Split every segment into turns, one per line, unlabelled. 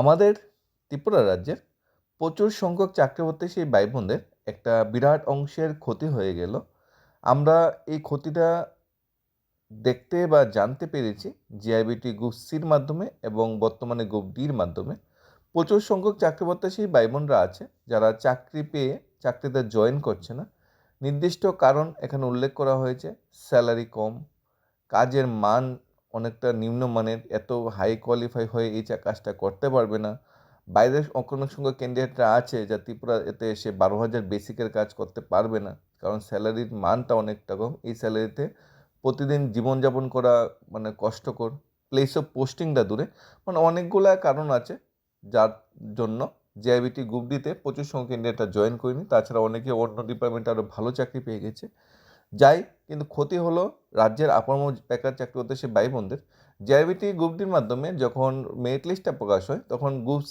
আমাদের ত্রিপুরা রাজ্যের প্রচুর সংখ্যক চাকরি সেই ভাই বোনদের একটা বিরাট অংশের ক্ষতি হয়ে গেল। আমরা এই ক্ষতিটা দেখতে বা জানতে পেরেছি জিআইবিটি গ্রুপ সির মাধ্যমে এবং বর্তমানে গ্রুপ ডির মাধ্যমে। প্রচুর সংখ্যক চাকরি প্রত্যাশী ভাই বোনরা আছে যারা চাকরি পেয়ে চাকরিতে জয়েন করছে না। নির্দিষ্ট কারণ এখানে উল্লেখ করা হয়েছে স্যালারি কম, কাজের মান অনেকটা নিম্নমানের এত হাই কোয়ালিফাই হয়ে এই কাজটা করতে পারবে না। বাইরের অনেক সংখ্যক ক্যান্ডিডেটরা আছে যা ত্রিপুরা এতে এসে বারো হাজার বেসিকের কাজ করতে পারবে না। কারণ স্যালারির মানটা অনেকটা কম। এই স্যালারিতে প্রতিদিন জীবনযাপন করা মানে কষ্টকর। প্লেস অফ পোস্টিংটা দূরে। মানে অনেকগুলো কারণ আছে যার জন্য জেআইবিটি গ্রুপ ডিতে প্রচুর সংখ্যক ক্যান্ডিডেটরা জয়েন করেনি। তাছাড়া অনেকে অন্য ডিপার্টমেন্টে আরও ভালো চাকরি পেয়ে গেছে। যাই, কিন্তু ক্ষতি হলো রাজ্যের আপাম বেকার চাকরি ভাই বোনদের জেআইবিটি গ্রুপ ডির মাধ্যমে যখন মেরিট লিস্টটা প্রকাশ হয়, তখন গ্রুপস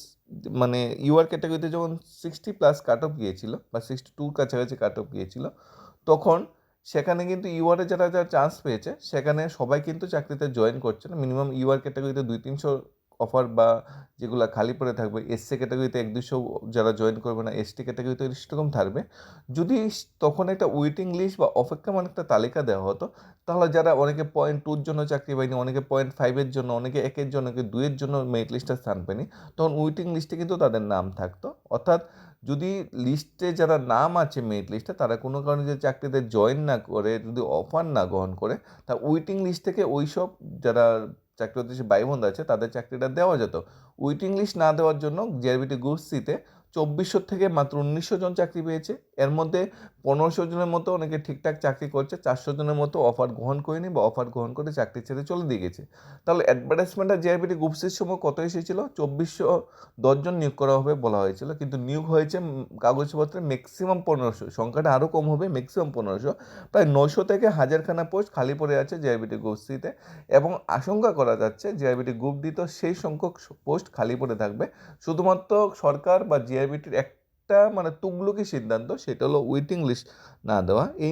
মানে ইউআর ক্যাটাগরিতে যখন সিক্সটি প্লাস কাট অফ গিয়েছিল, বা সিক্সটি টুর কাছাকাছি কাট অফ গিয়েছিল, তখন সেখানে কিন্তু ইউআরে যারা যারা চান্স পেয়েছে, সেখানে সবাই কিন্তু চাকরিতে জয়েন করছে না। মিনিমাম ইউআর ক্যাটাগরিতে দুই তিনশো অফার বা যেগুলো খালি পড়ে থাকবে এসসি ক্যাটাগরিতে এক দুশো যারা জয়েন করবে না এসটি ক্যাটাগরিতে সেরকম থাকবে। যদি তখন একটা ওয়েটিং লিস্ট বা অপেক্ষমান একটা তালিকা দেওয়া হতো, তাহলে যারা অনেকে পয়েন্ট টুর জন্য চাকরি পায়নি, অনেকে পয়েন্ট ফাইভের জন্য, অনেকে একের জন্য, অনেকে দুইয়ের জন্য মেরিট লিস্টে স্থান পায়নি, তখন ওয়েটিং লিস্টে কিন্তু তাদের নাম থাকতো। অর্থাৎ যদি লিস্টে যারা নাম আছে মেরিট লিস্টে তারা কোনো কারণে যদি চাকরিতে জয়েন না করে, যদি অফার না গ্রহণ করে, তা ওয়েটিং লিস্ট থেকে ওই সব যারা চাকরি হতে ভাই বোন আছে, তাদের চাকরিটা দেওয়া যেত। ওয়েটিং লিস্ট না দেওয়ার জন্য জেআরবিটি গ্রুপ সিতে চব্বিশশো থেকে মাত্র উনিশশো জন চাকরি পেয়েছে। এর মধ্যে পনেরোশো জনের মতো অনেকে ঠিকঠাক চাকরি করছে, চারশো জনের মতো অফার গ্রহণ করেনি বা অফার গ্রহণ করে চাকরি ছেড়ে চলে দিয়ে গেছে। তাহলে অ্যাডভার্টাইজমেন্টটা জেআরবিটি গ্রুপ সির সময় কত এসেছিল? চব্বিশশো দশজন নিয়োগ করা হবে বলা হয়েছিল। কিন্তু নিয়োগ হয়েছে কাগজপত্রে ম্যাক্সিমাম পনেরোশো। সংখ্যাটা আরও কম হবে ম্যাক্সিমাম পনেরোশো। প্রায় নয়শো থেকে হাজারখানা পোস্ট খালি পড়ে আছে জেআরবিটি গ্রুপ সিতে এবং আশঙ্কা করা যাচ্ছে জেআরবিটি গ্রুপ ডি তো সেই সংখ্যক পোস্ট খালি পড়ে থাকবে। শুধুমাত্র সরকার বা জিআরবিটির একটা মানে তুগলকি সিদ্ধান্ত সেটা হলো ওয়েটিং লিস্ট না দেওয়া। এই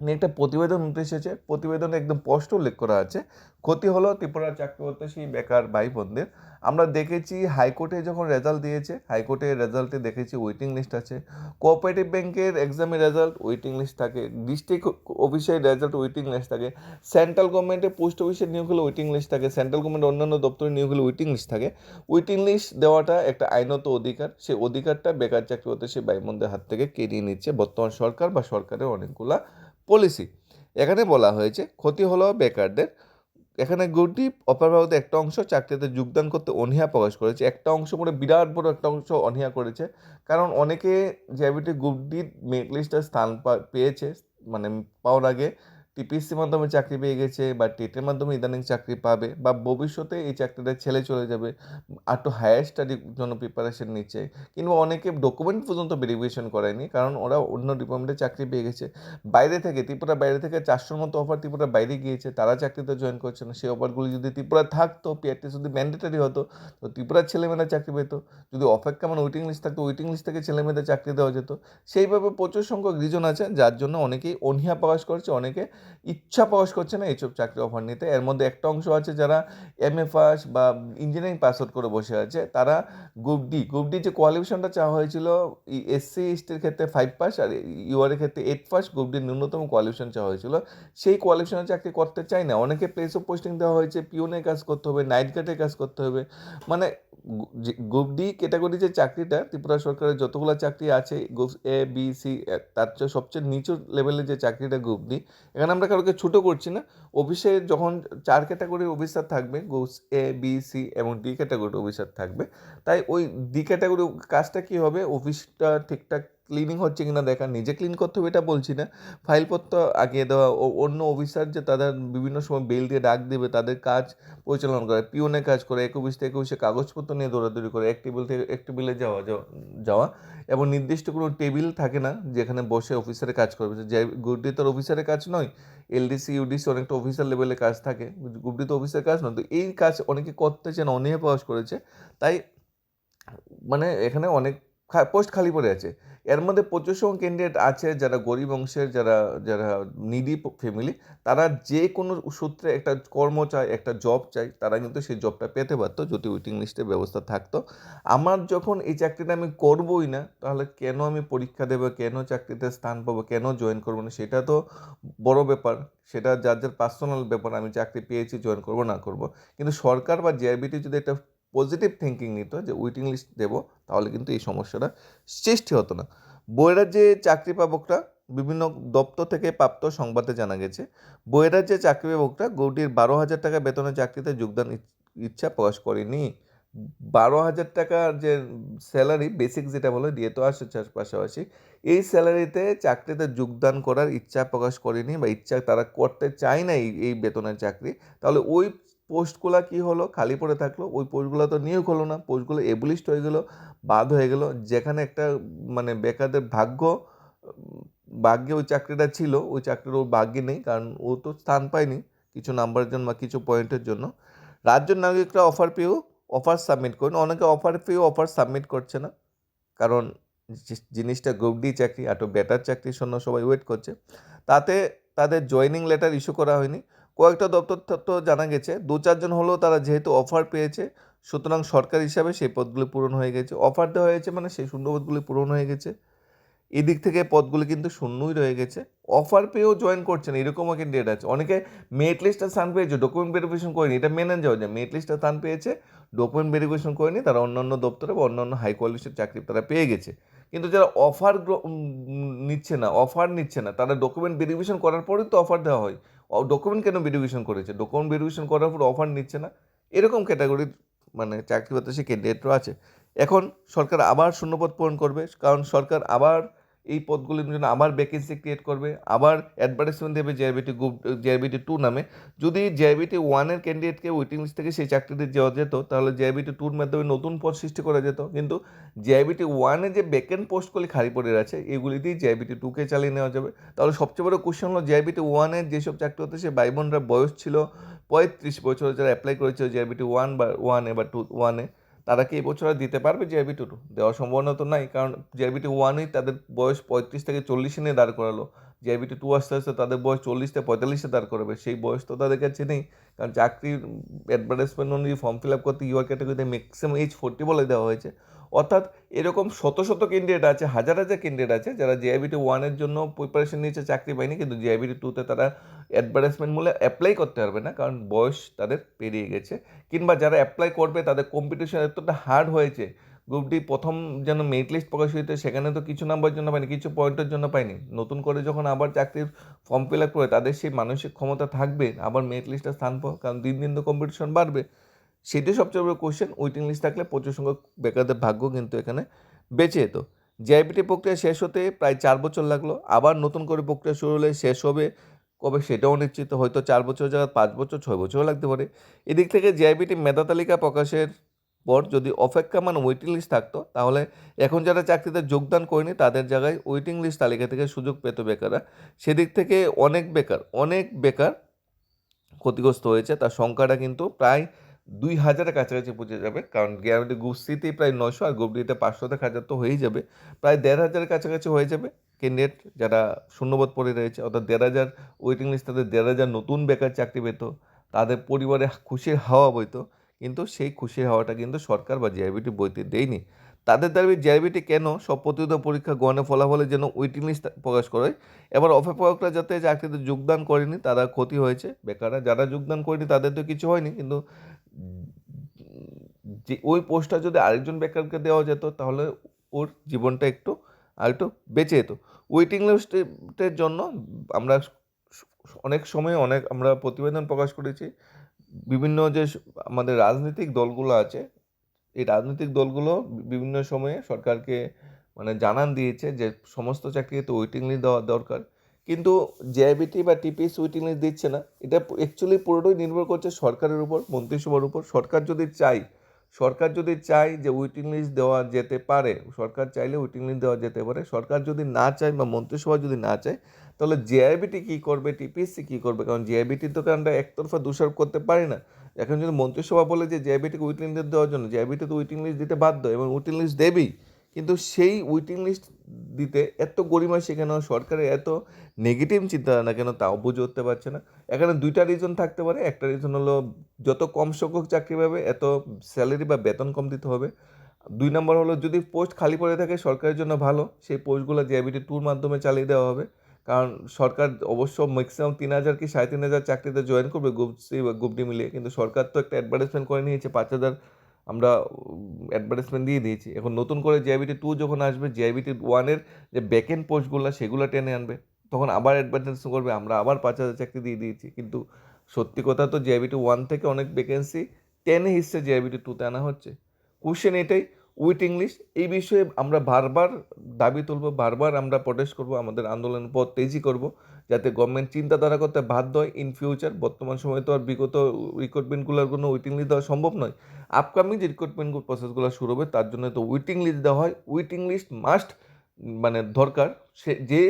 নিয়ে একটা প্রতিবেদন উঠে এসেছে। প্রতিবেদনে একদম স্পষ্ট উল্লেখ করা আছে। ক্ষতি হলো ত্রিপুরা চাকরি করতে সেই বেকার ভাই বোনদের আমরা দেখেছি হাইকোর্টে যখন রেজাল্ট দিয়েছে হাইকোর্টের রেজাল্টে দেখেছি ওয়েটিং লিস্ট আছে। কোঅপারেটিভ ব্যাংকের এক্সামের রেজাল্ট ওয়েটিং লিস্ট থাকে। ডিস্ট্রিক্ট অফিসের রেজাল্ট ওয়েটিং লিস্ট থাকে। সেন্ট্রাল গভর্নমেন্টের পোস্ট অফিসের নিয়োগ হলে ওয়েটিং লিস্ট থাকে। সেন্ট্রাল গভর্নমেন্ট অন্যান্য দপ্তরের নিয়োগ হলে ওয়েটিং লিস্ট থাকে। ওয়েটিং লিস্ট দেওয়াটা একটা আইনত অধিকার। সেই অধিকারটা বেকার চাকরি হতে সে ভাই বোনদের হাত থেকে কেড়িয়ে নিচ্ছে। বর্তমান সরকার বা সরকারের অনেকগুলা পলিসি। এখানে বলা হয়েছে, ক্ষতি হলো বেকারদের। এখানে গ্রুপটি অপরভারতে একটা অংশ চাকরিতে যোগদান করতে অনীহা প্রকাশ করেছে। একটা অংশ করে বিরাট বড় একটা অংশ অনীহা করেছে। কারণ অনেকে জ্যাভিটি গুডটি মেরিট লিস্টে স্থান পেয়েছে মানে পাওয়ার আগে টিপিএসসির মাধ্যমে চাকরি পেয়ে গেছে বা টেটের মাধ্যমে ইদানিং চাকরি পাবে বা ভবিষ্যতে এই চাকরিটা ছেলে চলে যাবে, আর একটু হায়ার স্টাডির জন্য প্রিপারেশন নিচ্ছে কিংবা অনেকে ডকুমেন্ট পর্যন্ত ভেরিফিকেশন করেনি কারণ ওরা অন্য ডিপার্টমেন্টে চাকরি পেয়ে গেছে। বাইরে থেকে ত্রিপুরা বাইরে থেকে চারশোর মতো অফার ত্রিপুরা বাইরে গিয়েছে, তারা চাকরিতে জয়েন করছে না। সেই অফারগুলি যদি ত্রিপুরা থাকতো পিআরটি যদি ম্যান্ডেটারি হতো, তো ত্রিপুরার ছেলেমেয়েরা চাকরি পেতো। যদি অপেক্ষা মানে ওয়েটিং লিস্ট থাকতো ওয়েটিং লিস্ট থেকে ছেলেমেয়েদের চাকরি দেওয়া যেত। সেইভাবে প্রচুর সংখ্যক রিজন আছে, যার জন্য অনেকেই অনীহা প্রকাশ করছে, অনেকে ইচ্ছা প্রকাশ করছে না এইসব চাকরি অফার নিতে। এর মধ্যে একটা অংশ আছে যারা এম এ পাস বা ইঞ্জিনিয়ারিং পাস আউট করে বসে আছে। তারা গ্রুপ ডি গ্রুপ ডি যে কোয়ালিফিকেশনটা চাওয়া হয়েছিল এসসি এসটির ক্ষেত্রে ফাইভ পাস আর ইউআর এর ক্ষেত্রে এইট পাস গ্রুপ ডির ন্যূনতম কোয়ালিফিকেশন চাওয়া হয়েছিল। সেই কোয়ালিফিকেশনে চাকরি করতে চায় না। অনেকে প্লেস অফ পোস্টিং দেওয়া হয়েছে পিওনের কাজ করতে হবে নাইট গার্ডের কাজ করতে হবে। মানে গ্রুপ ডি ক্যাটাগরি যে চাকরিটা, ত্রিপুরা সরকারের যতগুলো চাকরি আছে গ্রুপ এ বি সি তার চেয়ে সবচেয়ে নিচু লেভেলের যে চাকরিটা গ্রুপ ডি এখানে আমরা কারোকে ছোটো করছি না। অফিসে যখন চার ক্যাটাগরি অফিসার থাকবে গোস এ বি সি এবং ডি ক্যাটাগরি অফিসার থাকবে, তাই ওই ডি ক্যাটাগরি কাজটা কী হবে? অফিসটা ঠিকঠাক ক্লিনিং হচ্ছে কিনা দেখা নিজে ক্লিন করতে হবে এটা বলছি না। ফাইলপত্র আগিয়ে দেওয়া অন্য অফিসার যে তাদের বিভিন্ন সময় বেল দিয়ে ডাক দেবে, তাদের কাজ পরিচালনা করে পিওনে কাজ করে এক অফিস থেকে একুশে কাগজপত্র নিয়ে দৌড়াদৌড়ি করে, এক টেবিল থেকে, এক টেবিলে যাওয়া যাওয়া যাওয়া এবং নির্দিষ্ট কোনো টেবিল থাকে না যেখানে বসে অফিসারে কাজ করবে। যে গুড্ডি অফিসারের কাজ নয় এলডিসি ইউডিসি অনেকটা অফিসার লেভেলে কাজ থাকে। গুড্ডি তো অফিসের কাজ নয়, তো এই কাজ অনেকে করতে চান অনীহা প্রকাশ করেছে। তাই মানে এখানে অনেক পোস্ট খালি পড়ে আছে। এর মধ্যে সংখ্যক ক্যান্ডিডেট আছে যারা গরিব অংশের, যারা যারা নিডি ফ্যামিলি তারা যে কোনো সূত্রে একটা কর্ম চায়, একটা জব চাই তারা কিন্তু সেই জবটা পেতে পারতো যদি ওয়েটিং লিস্টের ব্যবস্থা থাকতো। আমার যখন এই চাকরিটা আমি করবই না, তাহলে কেন আমি পরীক্ষা দেবো, কেন চাকরিতে স্থান পাবো, কেন জয়েন করব না, সেটা তো বড় ব্যাপার। সেটা যার যার পার্সোনাল ব্যাপার, আমি চাকরি পেয়েছি জয়েন করব, না করব। কিন্তু সরকার বা জিআইবিটি যদি একটা পজিটিভ থিঙ্কিং নিত যে ওয়েটিং লিস্ট দেবো, তাহলে কিন্তু এই সমস্যাটা সৃষ্টি হতো না। বইয়ের যে চাকরি পাবকরা, বিভিন্ন দপ্তর থেকে প্রাপ্ত সংবাদে জানা গেছে বইয়ের যে চাকরি পাবকরা গৌটির বারো হাজার টাকা বেতনের চাকরিতে যোগদান ইচ- ইচ্ছা প্রকাশ করেনি। বারো হাজার টাকার যে স্যালারি বেসিক যেটা বলে, দিয়ে তো আসছে পাশাপাশি, এই স্যালারিতে চাকরিতে যোগদান করার ইচ্ছা প্রকাশ করেনি বা ইচ্ছা তারা করতে চায় না এই বেতনের চাকরি, তাহলে ওই পোস্টগুলো কি হলো? খালি পড়ে থাকল। ওই পোস্টগুলো তো নিয়োগ হলো না। পোস্টগুলো এবলিস্ট হয়ে গেলো, বাদ হয়ে গেল। যেখানে একটা মানে বেকারদের ভাগ্য ভাগ্যে ওই চাকরিটা ছিল, ওই চাকরির ওর ভাগ্যে নেই, কারণ ও তো স্থান পায়নি কিছু নাম্বারের জন্য বা কিছু পয়েন্টের জন্য। রাজ্যের নাগরিকরা অফার পেয়েও অফার সাবমিট করেন। অনেকে অফার পেয়েও অফার সাবমিট করছে না। কারণ জিনিসটা গ্রুপ ডি চাকরি একটু বেটার চাকরির জন্য সবাই ওয়েট করছে। তাতে তাদের জয়েনিং লেটার ইস্যু করা হয়নি। কয়েকটা দপ্তর তো জানা গেছে দু চারজন হলেও তারা যেহেতু অফার পেয়েছে, সুতরাং সরকার হিসাবে সেই পদগুলি পূরণ হয়ে গেছে। অফার দেওয়া হয়েছে মানে সেই শূন্য পদগুলি পূরণ হয়ে গেছে। এদিক থেকে পদগুলি কিন্তু শূন্যই রয়ে গেছে। অফার পেয়েও জয়েন করছেন এরকমও কিন্তু ক্যান্ডিডেট আছে। অনেকে মেরিট লিস্টটা স্থান পেয়েছে ডকুমেন্ট ভেরিফিকেশন করেনি, এটা মেনে যাওয়া যায়। মেরিট লিস্টে স্থান পেয়েছে ডকুমেন্ট ভেরিফিকেশন করেনি, তারা অন্যান্য দপ্তরে বা অন্যান্য হাই কোয়ালিটির চাকরি তারা পেয়ে গেছে। কিন্তু যারা অফার নিচ্ছে না অফার নিচ্ছে না, তারা ডকুমেন্ট ভেরিফিকেশন করার পরেই তো অফার দেওয়া হয়। ডকুমেন্ট কেন ভেরিফিকেশন করেছে? ডকুমেন্ট ভেরিফিকেশন করার পর অফার নিচ্ছে না? এরকম ক্যাটাগরির মানে চাকরি বাতাসে ক্যান্ডিডেটরা আছে। এখন সরকার আবার শূন্যপদ পূরণ করবে, কারণ সরকার আবার এই পদগুলির জন্য আবার ভ্যাকেন্সি ক্রিয়েট করবে। আবার অ্যাডভার্টাইজমেন্ট দেবে জেআইবিটি গ্রুপ জেআইবিটি টু নামে। যদি জেআইবিটি ওয়ানের ক্যান্ডিডেটকে ওয়েটিং লিস্ট থেকে সেই চাকরিতে দেওয়া যেত, তাহলে জেআইবিটি টুর মাধ্যমে নতুন পদ সৃষ্টি করা যেত। কিন্তু জেআইবিটি ওয়ানে যে ভ্যাকেন্ট পোস্টগুলি খালি পড়ে আছে এগুলি দিয়ে জেআইবিটি টুকে চালিয়ে নেওয়া যাবে। তাহলে সবচেয়ে বড় কোশ্চেন হলো জেআইবিটি ওয়ানের যেসব চাকরি হতো, সে ভাই বোনরা বয়স ছিল পঁয়ত্রিশ বছর, যারা অ্যাপ্লাই করেছিল জেআইবিটি ওয়ান বা ওয়ানে বা টু ওয়ানে তারা কি এই বছর আর দিতে পারবে জিআরবি টু। দেওয়ার সম্ভাবনা তো নাই, কারণ জেআইবিটি ওয়ানই তাদের বয়স পঁয়ত্রিশ থেকে চল্লিশে নিয়ে দাঁড় করালো। জেআইবিটি টু আস্তে আস্তে তাদের বয়স চল্লিশ থেকে পঁয়তাল্লিশে দাঁড় করাবে। সেই বয়স তো তাদের কাছে নেই, কারণ চাকরির অ্যাডভার্টাইজমেন্ট অনুযায়ী ফর্ম ফিল আপ করতে ইউআর ক্যাটাগরিতে ম্যাক্সিমাম এজ ফোর্টি বলে দেওয়া হয়েছে। অর্থাৎ এরকম শত শত ক্যান্ডিডেট আছে, হাজার হাজার ক্যান্ডিডেট আছে যারা জেআইবিটি ওয়ানের জন্য প্রিপারেশন নিয়েছে, চাকরি পায়নি, কিন্তু জেআইবিটি টুতে তারা অ্যাডভার্টাইজমেন্ট মূল্যে অ্যাপ্লাই করতে পারবে না, কারণ বয়স তাদের পেরিয়ে গেছে। কিংবা যারা অ্যাপ্লাই করবে, তাদের কম্পিটিশন এতটা হার্ড হয়েছে গ্রুপ ডি প্রথম যেন মেরিট লিস্ট প্রকাশ হইতে সেখানে তো কিছু নাম্বার জন্য পায়নি, কিছু পয়েন্টের জন্য পায়নি। নতুন করে যখন আবার চাকরির ফর্ম ফিল আপ করে তাদের সেই মানসিক ক্ষমতা থাকবে, আবার মেরিট লিস্টে স্থান পাও কারণ দিন দিন তো কম্পিটিশন বাড়বে। সেটাই সবচেয়ে বড় কোশ্চেন ওয়েটিং লিস্ট থাকলে প্রচুর সংখ্যক বেকারদের ভাগ্য কিন্তু এখানে বেঁচে যেত। জিআইপিটি প্রক্রিয়া শেষ হতে প্রায় চার বছর লাগল। আবার নতুন করে প্রক্রিয়া শুরু হলে শেষ হবে, কবে সেটাও নিশ্চিত। হয়তো চার বছর জায়গায় পাঁচ বছর, ছয় বছরও লাগতে পারে। এদিক থেকে জিআইবিটি মেধা তালিকা প্রকাশের পর যদি অপেক্ষামান ওয়েটিং লিস্ট থাকতো, তাহলে এখন যারা চাকরিতে যোগদান করেনি, তাদের জায়গায় ওয়েটিং লিস্ট তালিকা থেকে সুযোগ পেত বেকাররা। সেদিক থেকে অনেক বেকার অনেক বেকার ক্ষতিগ্রস্ত হয়েছে। তার সংখ্যাটা কিন্তু প্রায় দুই হাজারের কাছাকাছি পৌঁছে যাবে। কারণ গ্যারান্টি গ্রুপ প্রায় নশো আর গ্রুপ পাঁচশো থেকে হাজার তো হয়েই যাবে। প্রায় দেড় হাজারের কাছাকাছি হয়ে যাবে। ক্যান্ডিডেট যারা শূন্যবোধ পড়ে রয়েছে, অর্থাৎ দেড় হাজার ওয়েটিং লিস্ট তাদের দেড় হাজার নতুন বেকার চাকরি পেত, তাদের পরিবারে খুশির হাওয়া বইত, কিন্তু সেই খুশির হাওয়াটা কিন্তু সরকার বা জিআইবিটি বইতে দেয়নি। তাদের দাবি জিআইবিটি কেন সব প্রতিযোগিতা পরীক্ষা গণে ফলাফলের জন্য ওয়েটিং লিস্ট প্রকাশ করে? এবার অভিভাবকরা যাতে চাকরিতে যোগদান করেনি, তারা ক্ষতি হয়েছে। বেকাররা যারা যোগদান করেনি, তাদের তো কিছু হয়নি। কিন্তু যে ওই পোস্টটা যদি আরেকজন বেকারকে দেওয়া যেত, তাহলে ওর জীবনটা একটু, আর একটু বেঁচে যেত। ওয়েটিং লিস্টের জন্য আমরা অনেক সময় অনেক আমরা প্রতিবেদন প্রকাশ করেছি। বিভিন্ন যে আমাদের রাজনৈতিক দলগুলো আছে, এই রাজনৈতিক দলগুলো বিভিন্ন সময়ে সরকারকে মানে জানান দিয়েছে যে সমস্ত চাকরিতে ওয়েটিং লিস্ট দেওয়া দরকার। কিন্তু জেআইবিটি বা টিপিএস ওয়েটিং লিস্ট দিচ্ছে না। এটা অ্যাকচুয়ালি পুরোটাই নির্ভর করছে সরকারের উপর, মন্ত্রিসভার উপর। সরকার যদি চাই সরকার যদি চায় যে ওয়েটিং লিস্ট দেওয়া যেতে পারে, সরকার চাইলে ওয়েটিং লিস্ট দেওয়া যেতে পারে। সরকার যদি না চায় বা মন্ত্রিসভা যদি না চায়, তাহলে জেআইবিটি কী করবে টিপিএসসি কী করবে? কারণ জেআইবিটির তো আমরা একতরফা দোষারোপ করতে পারি না। এখন যদি মন্ত্রিসভা বলে যে জেআইবিটিকে ওয়েটিং লিস্ট দেওয়ার জন্য জেআইবিটি তো ওয়েটিং লিস্ট দিতে বাধ্য এবং ওয়েটিং লিস্ট দেবেই কিন্তু সেই ওয়েটিং লিস্ট দিতে এত গরিমা শেখানো সরকারের এত নেগেটিভ চিন্তাধারা কেন তাও বুঝে উঠতে পারছে না? এখানে দুইটা রিজন থাকতে পারে। একটা রিজন হলো যত কম সংখ্যক চাকরি পাবে, এত স্যালারি বা বেতন কম দিতে হবে। দুই নম্বর হলো যদি পোস্ট খালি পড়ে থাকে, সরকারের জন্য ভালো। সেই পোস্টগুলো জিআইবিটি টুর মাধ্যমে চালিয়ে দেওয়া হবে। কারণ সরকার অবশ্য ম্যাক্সিমাম তিন হাজার কি সাড়ে তিন হাজার চাকরিতে জয়েন করবে গ্রুপ সি বা গ্রুপ ডি মিলিয়ে। কিন্তু সরকার তো একটা অ্যাডভার্টাইজমেন্ট করে নিয়েছে, পাঁচ হাজার আমরা অ্যাডভার্টাইজমেন্ট দিয়ে দিয়েছি। এখন নতুন করে জিআইবিটি টু যখন আসবে জিআইবিটি ওয়ানের যে ব্যাকেন্ড পোস্টগুলো সেগুলো টেনে আনবে। তখন আবার অ্যাডভার্টাইজ করবে, আমরা আবার পাঁচ হাজার চাকরি দিয়ে দিয়েছি। কিন্তু সত্যি কথা তো জিআইবিটি ওয়ান থেকে অনেক ভ্যাকেন্সি টেনে হিসছে জিআইবিটি টুতে আনা হচ্ছে। কোশ্চেন এটাই উইথ ইংলিশ এই বিষয়ে আমরা বারবার দাবি তুলব, বারবার আমরা প্রটেস্ট করব, আমাদের আন্দোলন পথ তেজি করব। যাতে গভর্নমেন্ট চিন্তাধারা করতে বাধ্য হয় ইন ফিউচার বর্তমান সময়ে তো আর বিগত রিক্রুটমেন্টগুলোর কোনো ওয়েটিং লিস্ট দেওয়া সম্ভব নয়। আপকামিং যে রিক্রুটমেন্ট প্রসেসগুলো শুরু হবে, তার জন্য তো ওয়েটিং লিস্ট দেওয়া হয়। ওয়েটিং লিস্ট মাস্ট মানে দরকার। সে যে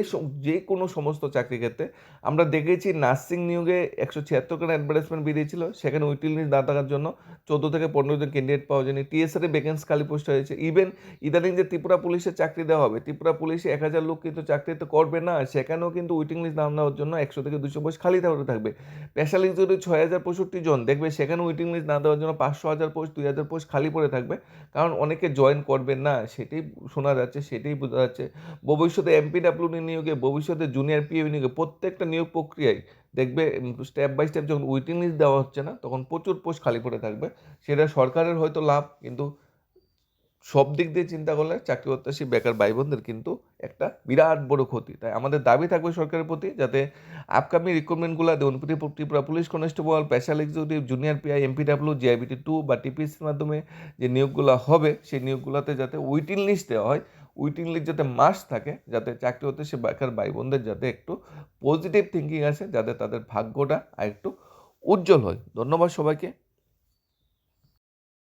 যে কোনো সমস্ত চাকরি ক্ষেত্রে আমরা দেখেছি নার্সিং নিয়োগে একশো ছিয়াত্তর খানা অ্যাডভার্টাইজমেন্ট বেরিয়েছিল সেখানে ওয়েটিং লিস্ট না থাকার জন্য চোদ্দ থেকে পনেরো জন ক্যান্ডিডেট পাওয়া যায়নি। টিএসআর ভ্যাকেন্সি খালি পোস্ট হয়েছে ইভেন ইদানিং যে ত্রিপুরা পুলিশে চাকরি দেওয়া হবে, ত্রিপুরা পুলিশে এক হাজার লোক কিন্তু চাকরি তো করবে না, সেখানেও কিন্তু ওয়েটিং লিস্ট নাম নেওয়ার জন্য একশো থেকে দুশো পোস্ট খালি থাকবে। স্পেশালি যদি ছয় হাজার পঁয়ষট্টি জন, দেখবে সেখানে ওয়েটিং লিস্ট না দেওয়ার জন্য পাঁচশো হাজার পোস্ট দুই হাজার পোস্ট খালি পড়ে থাকবে। কারণ অনেকে জয়েন করবে না, সেটাই শোনা যাচ্ছে, সেটাই বোঝা যাচ্ছে। ভবিষ্যতে এমপিডাব্লিউ নিয়োগে, ভবিষ্যতে জুনিয়র পিএ নিয়োগে প্রত্যেকটা নিয়োগ প্রক্রিয়ায় দেখবে স্টেপ বাই স্টেপ যখন ওয়েটিং লিস্ট দেওয়া হচ্ছে না, তখন প্রচুর পোস্ট খালি পড়ে থাকবে। সেটা সরকারের হয়তো লাভ, কিন্তু সব দিক দিয়ে চিন্তা করলে চাকরি প্রত্যাশী, বেকার ভাই বোনদের কিন্তু একটা বিরাট বড় ক্ষতি। তাই আমাদের দাবি থাকবে সরকারের প্রতি যাতে আপকামিং রিক্রুটমেন্টগুলো দেউন Tripura police constable special executive junior PI MPW GIBT two বা টিপিসির মাধ্যমে যে নিয়োগগুলো হবে, সেই নিয়োগগুলোতে যাতে ওয়েটিং লিস্ট দেওয়া হয় ওয়েটিং লিস্ট যাতে মাস থাকে, যাতে চাকরি হতে সে বেকার ভাই বোনদের যাতে একটু পজিটিভ থিঙ্কিং আসে, যাতে তাদের ভাগ্যটা আর একটু উজ্জ্বল হয়। ধন্যবাদ সবাইকে।